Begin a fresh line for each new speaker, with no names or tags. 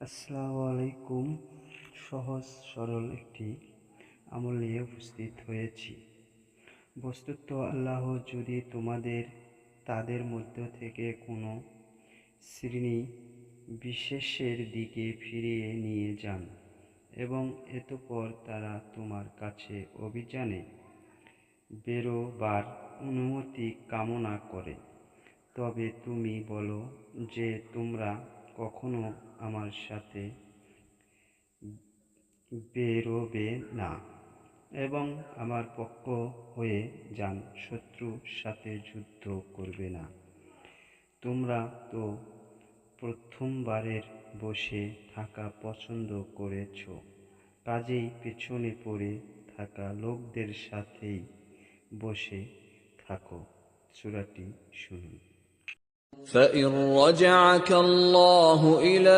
আসসালামু আলাইকুম। সহজ, সরল একটি আমল নিয়ে উপস্থিত হয়েছি। বস্তুত আল্লাহ যদি তোমাদের, তাদের মধ্য থেকে কোনো শ্রেণি বিশেষের দিকে ফিরিয়ে নিয়ে যান এবং এতপর তারা তোমার কাছে অভিযানে বেরোবার অনুমতি কামনা করে, তবে তুমি বলো যে তোমরা কখনো আমার সাথে বেরোবে না এবং আমার পক্ষ হয়ে যান, শত্রুর সাথে যুদ্ধ করবে না। তোমরা তো প্রথমবারের বসে থাকা পছন্দ করেছ, কাজেই পেছনে পড়ে থাকা লোকদের সাথেই বসে থাকো। সূরাটি শুনুন।
فإن رجعك الله إلى